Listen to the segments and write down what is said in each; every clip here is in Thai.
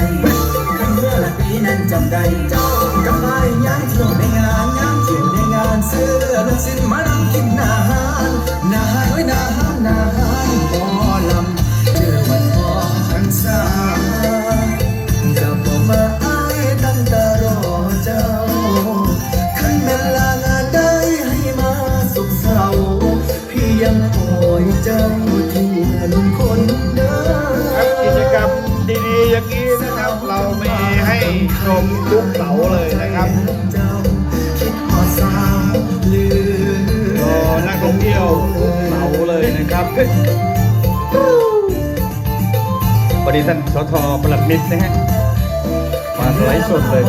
กันจำได้คำเมื่อละปีนั้นจำได้เจ้ากำไอ้ย่างเที่ยวในงานย่างเที่ยวในงานเสื้อลูกสิ้นมานั่งกินนาหาร มทุกเสาร์เลยนะครับเจ้าคิดหอดสาวลืมก็นักท่องเที่ยวทุกเสาร์เลยนะครับปฏิท่านสทประหลัดมิตรนะฮะมาไลฟ์สดเลย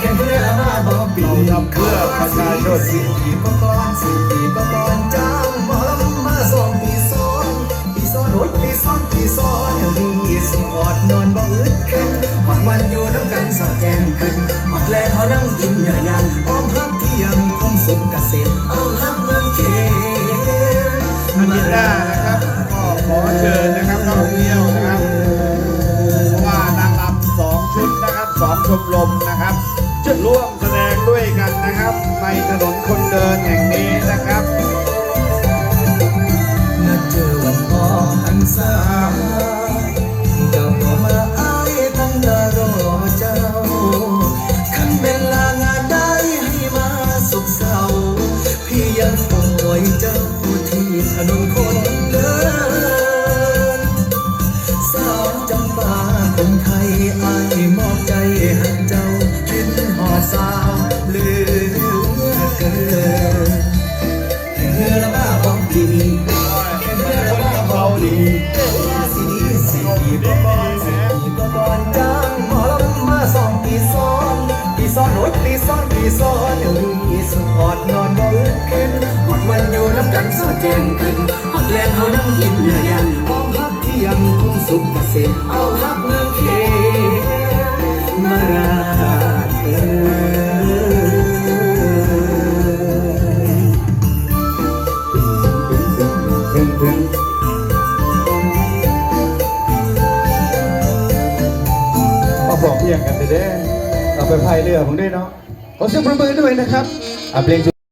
แค่เพื่อมาบอกปีเราทำเพื่อประชาชนสิบปีก็ก่อนสิบปีก็ก่อนจ้างหมอลำมาสองปีซ้อนปีซ้อนโอ้ยปีซ้อนปีซ้อนเดี๋ยวนี้สิอดนอนบ่อึดขึ้น ยิ่งใหญ่อยังอ้อมพักที่ยังคงสุขเกษตรเอมฮักเมืองเขตอาทิตย์หน้นะครับก็ขอเชิญนะครับนักท่องเที่ยวนะครับเพราะว่านางรำสองชุดนะครับสองชมรมนะครับจะร่วม สุขเศร้า พี่ยังคงไว้เจ้าที่ถนนคนเดินสาวจำปาคนไทยอายมอบใจให้เจ้าคิดหอดสาวเลือเกินเมื่อละบ้าบอกดีเมื่อละบ้าบอกดีสิดีสิดีก็บอนสิดีก็บอนจ้างหมอลำมาสองปีซ้อนปีซ้อนโอ้ยปีซ้อนปีซ้อนเดี๋ยว สุดอดนอนบ่อึดขึ้นหมดวันอยู่น้ำกันสอดแจงขึ้นหอดแรงเขานั่งกินเนื้อย่างหองพักที่ยังคงสุขเกษตรเอาฮักเมืองเขมาราดเอ่ยมาบอกเพียงกันเด้เอาไปพายเรือผมด้วยเนาะขอเสียงประเมือด้วยนะครับ อะเพลง